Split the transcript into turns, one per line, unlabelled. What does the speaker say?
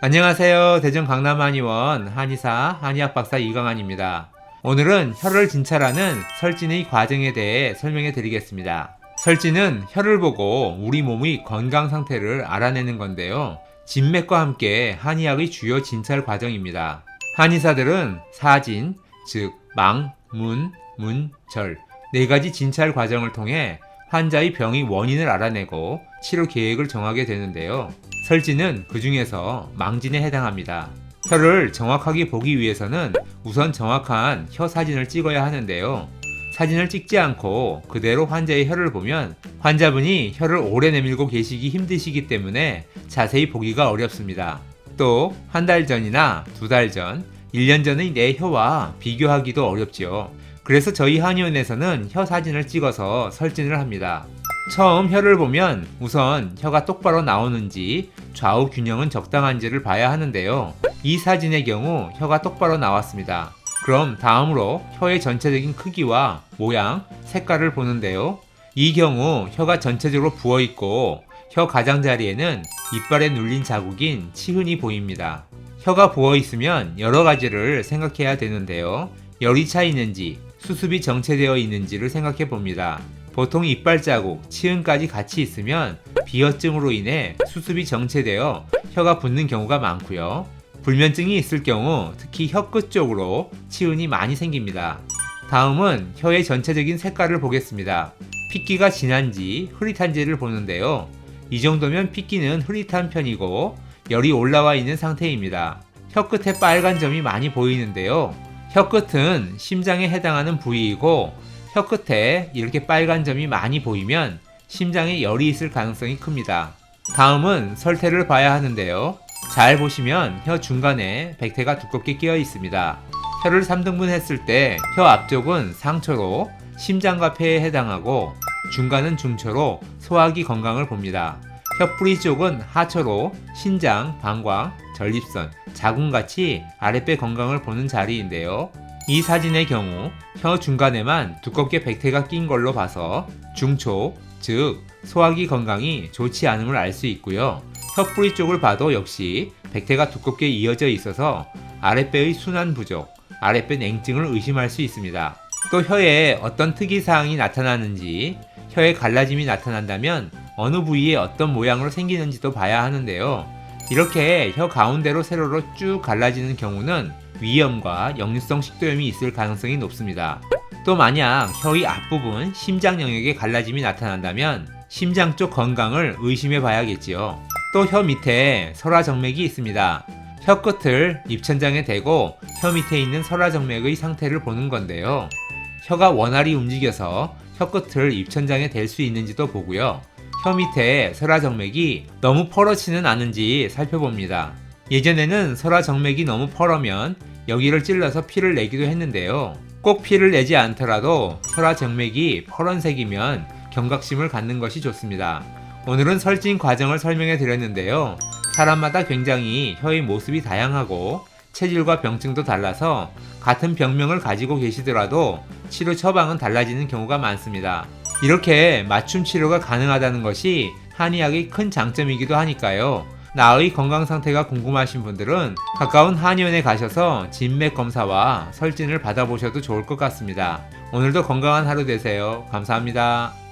안녕하세요. 대전 강남 한의원 한의사 한의학 박사 이강환입니다. 오늘은 혀를 진찰하는 설진의 과정에 대해 설명해 드리겠습니다. 설진은 혀를 보고 우리 몸의 건강 상태를 알아내는 건데요. 진맥과 함께 한의학의 주요 진찰 과정입니다. 한의사들은 사진, 즉 망, 문, 문, 절 네 가지 진찰 과정을 통해 환자의 병의 원인을 알아내고 치료 계획을 정하게 되는데요. 설진은 그 중에서 망진에 해당합니다. 혀를 정확하게 보기 위해서는 우선 정확한 혀 사진을 찍어야 하는데요. 사진을 찍지 않고 그대로 환자의 혀를 보면 환자분이 혀를 오래 내밀고 계시기 힘드시기 때문에 자세히 보기가 어렵습니다. 또 한 달 전이나 두 달 전, 1년 전의 내 혀와 비교하기도 어렵지요. 그래서 저희 한의원에서는 혀 사진을 찍어서 설진을 합니다. 처음 혀를 보면 우선 혀가 똑바로 나오는지 좌우 균형은 적당한지를 봐야 하는데요. 이 사진의 경우 혀가 똑바로 나왔습니다. 그럼 다음으로 혀의 전체적인 크기와 모양, 색깔을 보는데요. 이 경우 혀가 전체적으로 부어 있고 혀 가장자리에는 이빨에 눌린 자국인 치흔이 보입니다. 혀가 부어 있으면 여러 가지를 생각해야 되는데요. 열이 차 있는지, 수습이 정체되어 있는지를 생각해 봅니다. 보통 이빨 자국, 치흔까지 같이 있으면 비어증으로 인해 수습이 정체되어 혀가 붓는 경우가 많고요. 불면증이 있을 경우 특히 혀 끝 쪽으로 치흔이 많이 생깁니다. 다음은 혀의 전체적인 색깔을 보겠습니다. 핏기가 진한지 흐릿한지를 보는데요. 이 정도면 핏기는 흐릿한 편이고 열이 올라와 있는 상태입니다. 혀 끝에 빨간 점이 많이 보이는데요. 혀 끝은 심장에 해당하는 부위이고 혀 끝에 이렇게 빨간 점이 많이 보이면 심장에 열이 있을 가능성이 큽니다. 다음은 설태를 봐야 하는데요. 잘 보시면 혀 중간에 백태가 두껍게 끼어 있습니다. 혀를 3등분 했을 때 혀 앞쪽은 상초로 심장과 폐에 해당하고 중간은 중초로 소화기 건강을 봅니다. 혀 뿌리 쪽은 하초로 신장, 방광, 전립선, 자궁같이 아랫배 건강을 보는 자리인데요. 이 사진의 경우 혀 중간에만 두껍게 백태가 낀 걸로 봐서 중초, 즉 소화기 건강이 좋지 않음을 알 수 있고요. 혀 뿌리 쪽을 봐도 역시 백태가 두껍게 이어져 있어서 아랫배의 순환 부족, 아랫배 냉증을 의심할 수 있습니다. 또 혀에 어떤 특이사항이 나타나는지, 혀에 갈라짐이 나타난다면 어느 부위에 어떤 모양으로 생기는지도 봐야 하는데요. 이렇게 혀 가운데로 세로로 쭉 갈라지는 경우는 위염과 역류성 식도염이 있을 가능성이 높습니다. 또 만약 혀의 앞부분 심장 영역에 갈라짐이 나타난다면 심장 쪽 건강을 의심해 봐야겠지요. 또 혀 밑에 설화정맥이 있습니다. 혀 끝을 입천장에 대고 혀 밑에 있는 설화정맥의 상태를 보는 건데요. 혀가 원활히 움직여서 혀 끝을 입천장에 댈 수 있는지도 보고요. 혀 밑에 설화정맥이 너무 펄어치는 않은지 살펴봅니다. 예전에는 설화 정맥이 너무 펄어면 여기를 찔러서 피를 내기도 했는데요. 꼭 피를 내지 않더라도 설화 정맥이 펄은색이면 경각심을 갖는 것이 좋습니다. 오늘은 설진 과정을 설명해 드렸는데요. 사람마다 굉장히 혀의 모습이 다양하고 체질과 병증도 달라서 같은 병명을 가지고 계시더라도 치료 처방은 달라지는 경우가 많습니다. 이렇게 맞춤 치료가 가능하다는 것이 한의학의 큰 장점이기도 하니까요. 나의 건강 상태가 궁금하신 분들은 가까운 한의원에 가셔서 진맥 검사와 설진을 받아보셔도 좋을 것 같습니다. 오늘도 건강한 하루 되세요. 감사합니다.